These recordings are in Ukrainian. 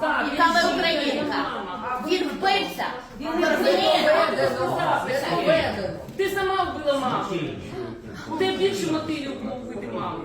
Так, І саме українка. Він вбивця. Ви розумієте? Ти сама вбила маму. Тебе більше мотивів було вбити маму.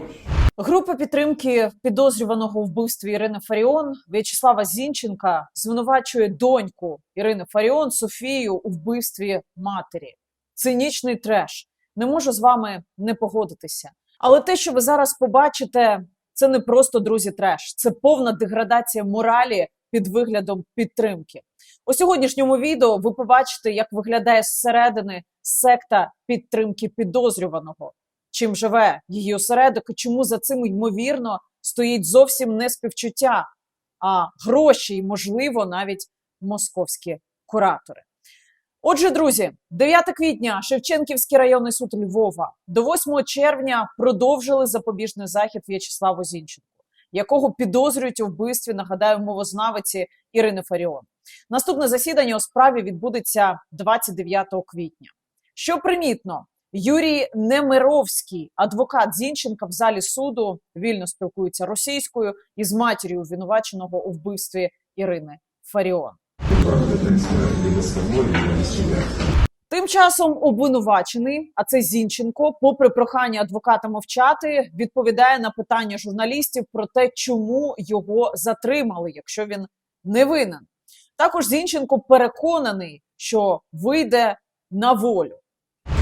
Група підтримки підозрюваного у вбивстві Ірини Фаріон В'ячеслава Зінченка звинувачує доньку Ірини Фаріон Софію у вбивстві матері. Цинічний треш. Не можу з вами не погодитися. Але те, що ви зараз побачите, це не просто друзі треш, це повна деградація моралі під виглядом підтримки. У сьогоднішньому відео ви побачите, як виглядає зсередини секта підтримки підозрюваного чим живе її осередок і чому за цим ймовірно стоїть зовсім не співчуття, а гроші і, можливо, навіть московські куратори. Отже, друзі, 9 квітня Шевченківський районний суд Львова до 8 червня продовжили запобіжний захід В'ячеславу Зінченку, якого підозрюють у вбивстві, нагадаю, мовознавиці Ірини Фаріон. Наступне засідання у справі відбудеться 29 квітня. Що примітно, Юрій Немировський, адвокат Зінченка в залі суду, вільно спілкується російською із матір'ю обвинуваченого у вбивстві Ірини Фаріон. Тим часом обвинувачений, а це Зінченко, попри прохання адвоката мовчати, відповідає на питання журналістів про те, чому його затримали, якщо він не винен. Також Зінченко переконаний, що вийде на волю.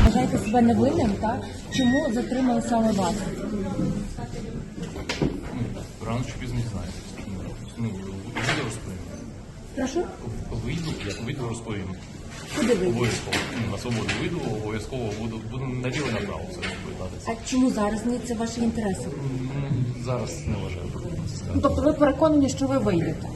Вважаєте себе невинним, так? Чому затримали саме вас? Рано чи пізно дізнаєтесь. Прошу? Вийду, як вийду розповім. Куди ви? Обов'язково. На свободу вийду, обов'язково буду, буду наліво направо все розповідатися. А чому зараз ні? Це ваші інтереси? Зараз не вважаю Ну, тобто ви переконані, що ви вийдете?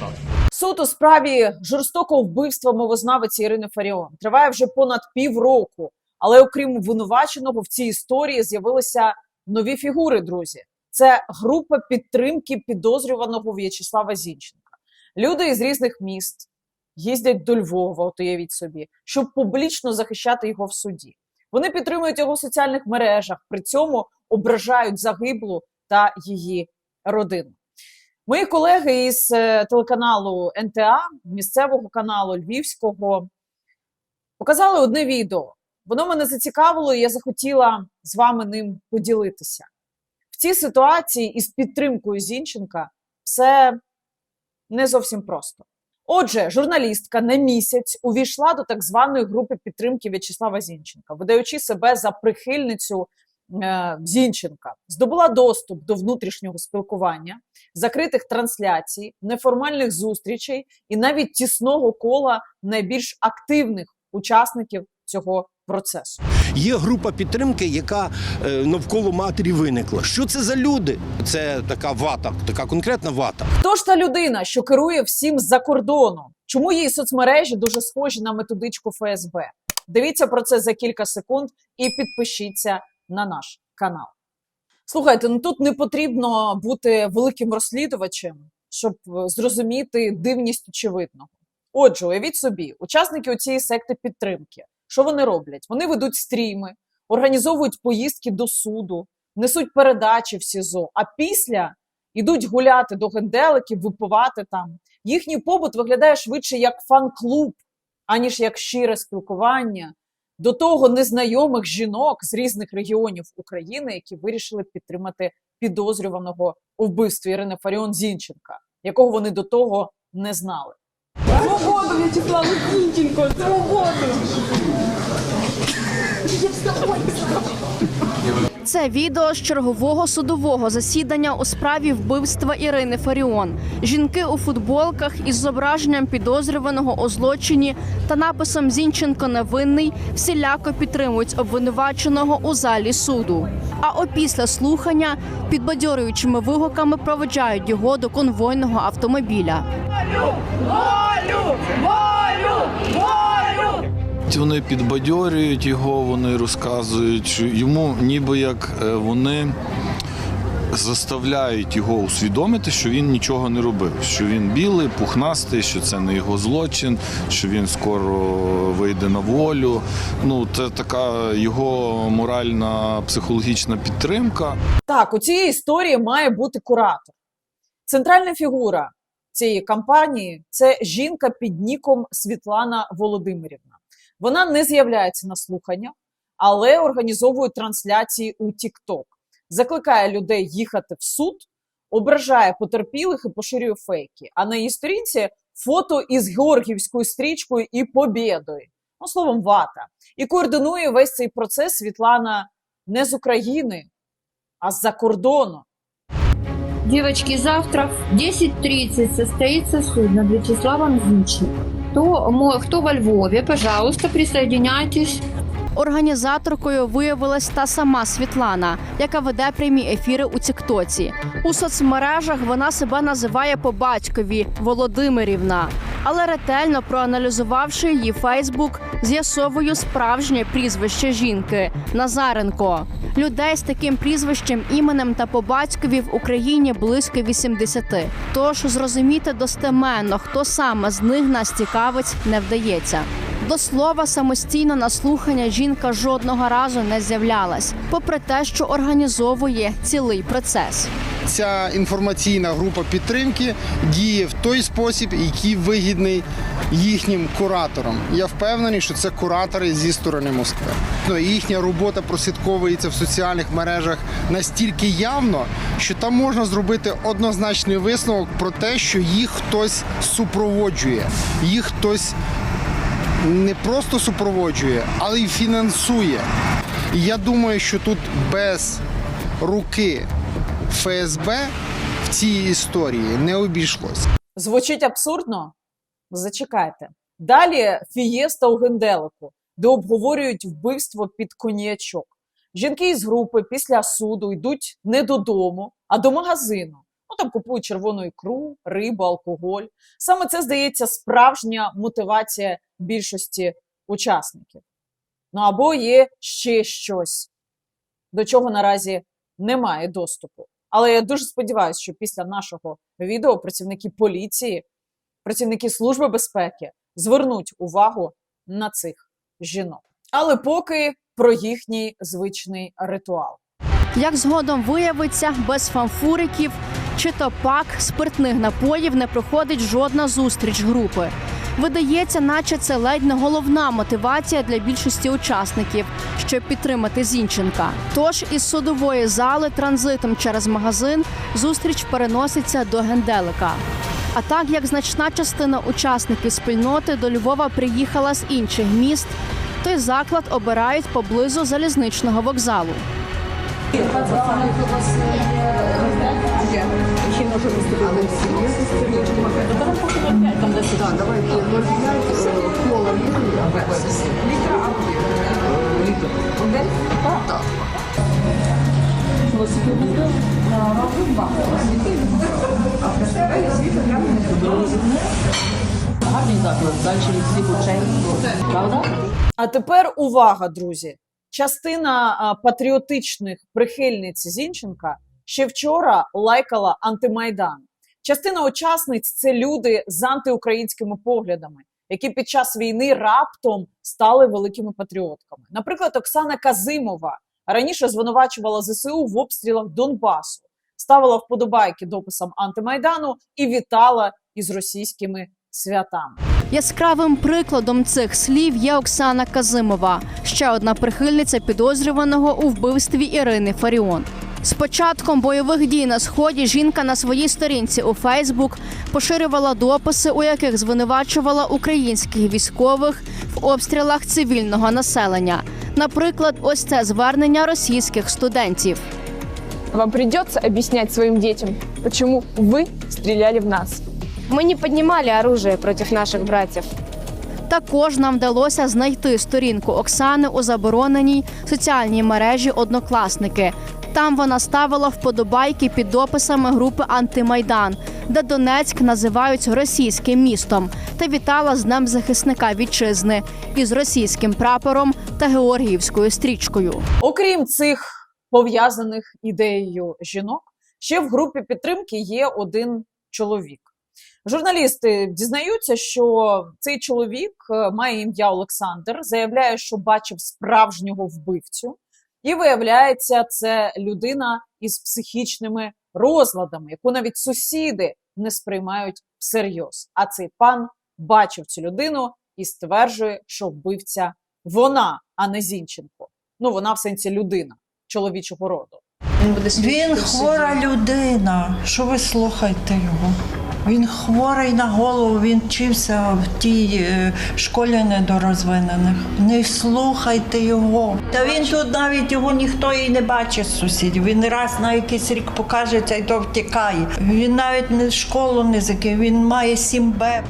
Так. Суд у справі жорстокого вбивства мовознавиці Ірини Фаріон триває вже понад півроку. Але окрім обвинуваченого в цій історії з'явилися нові фігури. Друзі, це група підтримки підозрюваного В'ячеслава Зінченка. Люди із різних міст їздять до Львова, от уявіть собі, щоб публічно захищати його в суді. Вони підтримують його в соціальних мережах, при цьому ображають загиблу та її родину. Мої колеги із е, телеканалу НТА, місцевого каналу Львівського, показали одне відео. Воно мене зацікавило, і я захотіла з вами ним поділитися. В цій ситуації із підтримкою Зінченка все не зовсім просто. Отже, журналістка на місяць увійшла до так званої групи підтримки В'ячеслава Зінченка, видаючи себе за прихильницю е, Зінченка, здобула доступ до внутрішнього спілкування, закритих трансляцій, неформальних зустрічей і навіть тісного кола найбільш активних учасників цього процесу. Є група підтримки, яка е, навколо матері виникла. Що це за люди? Це така вата, така конкретна вата. Хто ж та людина, що керує всім з-за кордону? Чому її соцмережі дуже схожі на методичку ФСБ? Дивіться про це за кілька секунд і підпишіться на наш канал. Слухайте, ну тут не потрібно бути великим розслідувачем, щоб е, зрозуміти дивність очевидного. Отже, уявіть собі, учасники у цієї секти підтримки. Що вони роблять? Вони ведуть стріми, організовують поїздки до суду, несуть передачі в СІЗО, а після йдуть гуляти до генделиків, випивати там. Їхній побут виглядає швидше як фан-клуб, аніж як щире спілкування до того незнайомих жінок з різних регіонів України, які вирішили підтримати підозрюваного у вбивстві Ірини Фаріон Зінченка, якого вони до того не знали. Свободу, В'ячеславу Зінченко, свободу! Це відео з чергового судового засідання у справі вбивства Ірини Фаріон. Жінки у футболках із зображенням підозрюваного у злочині та написом Зінченко невинний всіляко підтримують обвинуваченого у залі суду. А опісля слухання підбадьорюючими вигуками проведжають його до конвойного автомобіля. Вони підбадьорюють його, вони розказують, йому ніби як е, вони заставляють його усвідомити, що він нічого не робив, що він білий, пухнастий, що це не його злочин, що він скоро вийде на волю. Ну, це така його моральна психологічна підтримка. Так, у цій історії має бути куратор. Центральна фігура цієї кампанії це жінка під ніком Світлана Володимирівна. Вона не з'являється на слуханнях, але організовує трансляції у TikTok. Закликає людей їхати в суд, ображає потерпілих і поширює фейки. А на її сторінці фото із георгівською стрічкою і побєдою. Ну, словом, вата. І координує весь цей процес Світлана не з України, а з-за кордону. Девочки, завтра в 10.30 состоится суд над Вячеславом Зинченко. Хто кто во Львові, пожалуйста, присоединяйтесь. Організаторкою виявилась та сама Світлана, яка веде прямі ефіри у Тіктоці. У соцмережах вона себе називає по батькові Володимирівна. Але ретельно проаналізувавши її Фейсбук, з'ясовую справжнє прізвище жінки Назаренко. Людей з таким прізвищем, іменем та по батькові в Україні близько 80. Тож зрозуміти достеменно, хто саме з них нас цікавить, не вдається. До слова, самостійно на слухання жінка жодного разу не з'являлась, попри те, що організовує цілий процес. Ця інформаційна група підтримки діє в той спосіб, який вигідний їхнім кураторам. Я впевнений, що це куратори зі сторони Москви. Ну, їхня робота прослідковується в соціальних мережах настільки явно, що там можна зробити однозначний висновок про те, що їх хтось супроводжує, їх хтось не просто супроводжує, але й фінансує. І я думаю, що тут без руки ФСБ в цій історії не обійшлось. Звучить абсурдно? Зачекайте. Далі фієста у генделику, де обговорюють вбивство під коньячок. Жінки із групи після суду йдуть не додому, а до магазину. Ну там купують червону ікру, рибу, алкоголь. Саме це здається справжня мотивація більшості учасників. Ну або є ще щось, до чого наразі немає доступу. Але я дуже сподіваюся, що після нашого відео працівники поліції, працівники Служби безпеки звернуть увагу на цих жінок. Але поки про їхній звичний ритуал. Як згодом виявиться, без фанфуриків чи то пак спиртних напоїв не проходить жодна зустріч групи. Видається, наче це ледь не головна мотивація для більшості учасників, щоб підтримати Зінченка. Тож із судової зали транзитом через магазин зустріч переноситься до генделика. А так як значна частина учасників спільноти до Львова приїхала з інших міст, той заклад обирають поблизу залізничного вокзалу. А тепер увага, друзі! Частина патріотичних прихильниць Зінченка ще вчора лайкала антимайдан. Частина учасниць це люди з антиукраїнськими поглядами, які під час війни раптом стали великими патріотками. Наприклад, Оксана Казимова раніше звинувачувала ЗСУ в обстрілах Донбасу, ставила вподобайки дописам антимайдану і вітала із російськими святами. Яскравим прикладом цих слів є Оксана Казимова, ще одна прихильниця підозрюваного у вбивстві Ірини Фаріон. З початком бойових дій на сході жінка на своїй сторінці у Фейсбук поширювала дописи, у яких звинувачувала українських військових в обстрілах цивільного населення. Наприклад, ось це звернення російських студентів. Вам придется объяснять своим детям, почему вы стреляли в нас. Мы не поднимали оружие против наших братьев. Також нам вдалося знайти сторінку Оксани у забороненій соціальній мережі Однокласники. Там вона ставила вподобайки під дописами групи Антимайдан, де Донецьк називають російським містом, та вітала з Днем захисника вітчизни із російським прапором та георгіївською стрічкою. Окрім цих пов'язаних ідеєю жінок, ще в групі підтримки є один чоловік. Журналісти дізнаються, що цей чоловік е, має ім'я Олександр, заявляє, що бачив справжнього вбивцю, і виявляється, це людина із психічними розладами, яку навіть сусіди не сприймають всерйоз. А цей пан бачив цю людину і стверджує, що вбивця вона, а не Зінченко. Ну, вона в сенсі людина чоловічого роду. Він хвора людина. Що ви слухаєте його? Він хворий на голову, він вчився в тій е, школі недорозвинених. Не слухайте його. Та він тут навіть його ніхто і не бачить з сусідів. Він раз на якийсь рік покажеться і то втікає. Він навіть не школу не закинув, він має 7Б.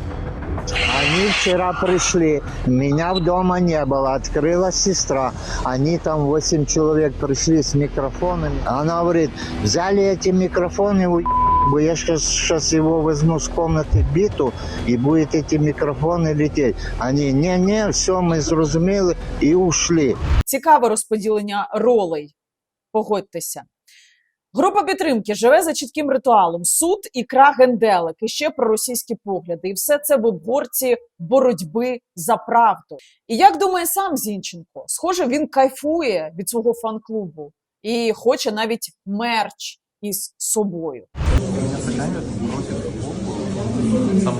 Они вчера пришли, меня дома не было, открыла сестра. Они там 8 человек пришли с микрофонами. Она говорит, взяли эти микрофоны, у***, я сейчас, его возьму с комнаты биту, и будет эти микрофоны лететь. Они, не-не, все, мы зрозумели, и ушли. Цікаве розподілення ролей. Погодьтеся. Група підтримки живе за чітким ритуалом: суд, ікра, генделик і ще про російські погляди. І все це в обгорці боротьби за правду. І як думає сам Зінченко, схоже, він кайфує від свого фан-клубу і хоче навіть мерч із собою. Меня сохраняют, бросят футболку, сам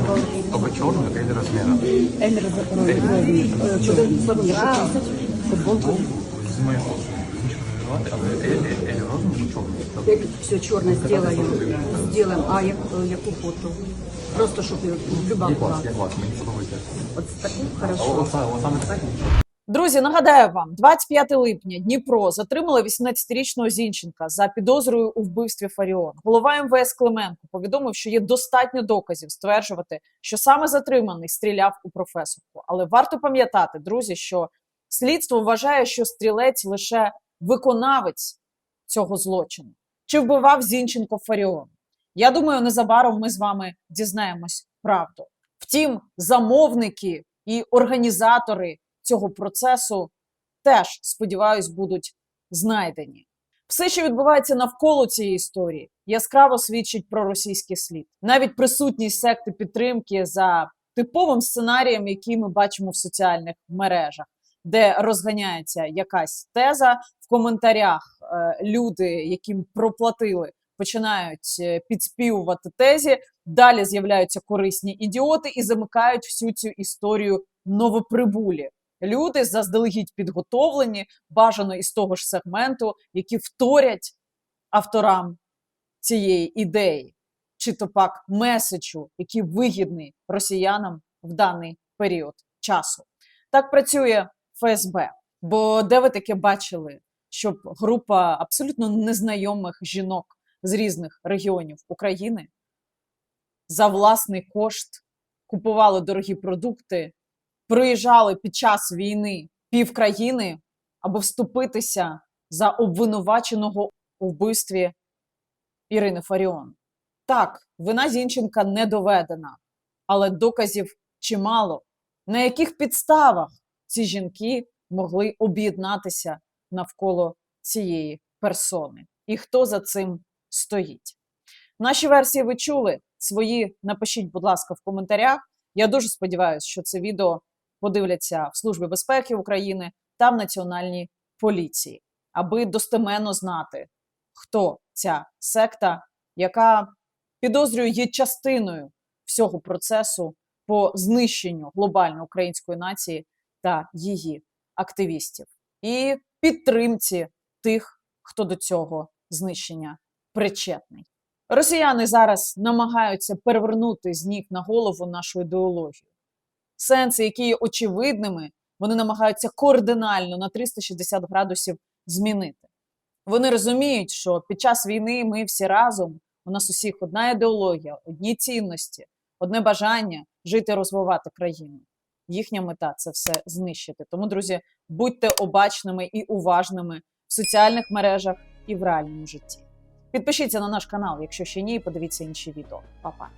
только черную или размера. Футболку из моего. Ничего не виноваты, а или, или розовую, черную. Все чорне зробимо, зробимо. А як, яку фото? Просто щоб люба була. класс, я класс, мы не подумайте. От таку хорошо. Друзі, нагадаю вам, 25 липня Дніпро затримала 18-річного Зінченка за підозрою у вбивстві Фаріон. Голова МВС Клименко повідомив, що є достатньо доказів стверджувати, що саме затриманий стріляв у професорку. Але варто пам'ятати, друзі, що слідство вважає, що стрілець лише виконавець цього злочину. Чи вбивав Зінченко Фаріон? Я думаю, незабаром ми з вами дізнаємось правду. Втім, замовники і організатори цього процесу теж, сподіваюсь, будуть знайдені. Все, що відбувається навколо цієї історії, яскраво свідчить про російський слід. Навіть присутність секти підтримки за типовим сценарієм, який ми бачимо в соціальних мережах, де розганяється якась теза в коментарях. е, Люди, яким проплатили, починають е, підспівувати тезі. Далі з'являються корисні ідіоти і замикають всю цю історію новоприбулі. Люди заздалегідь підготовлені, бажано із того ж сегменту, які вторять авторам цієї ідеї, чи то пак меседжу, який вигідний росіянам в даний період часу. Так працює ФСБ. Бо де ви таке бачили, щоб група абсолютно незнайомих жінок з різних регіонів України за власний кошт купували дорогі продукти, приїжджали під час війни пів країни, аби вступитися за обвинуваченого у вбивстві Ірини Фаріон. Так, вина Зінченка не доведена, але доказів чимало. На яких підставах ці жінки могли об'єднатися навколо цієї персони? І хто за цим стоїть? Наші версії ви чули. Свої напишіть, будь ласка, в коментарях. Я дуже сподіваюся, що це відео подивляться в Службі безпеки України та в Національній поліції, аби достеменно знати, хто ця секта, яка підозрює є частиною всього процесу по знищенню глобально української нації та її активістів, і підтримці тих, хто до цього знищення причетний. Росіяни зараз намагаються перевернути з ніг на голову нашу ідеологію. Сенси, які є очевидними, вони намагаються кардинально на 360 градусів змінити. Вони розуміють, що під час війни ми всі разом, у нас усіх одна ідеологія, одні цінності, одне бажання жити, розвивати країну. Їхня мета це все знищити. Тому, друзі, будьте обачними і уважними в соціальних мережах і в реальному житті. Підпишіться на наш канал, якщо ще ні, і подивіться інші відео. Па-па!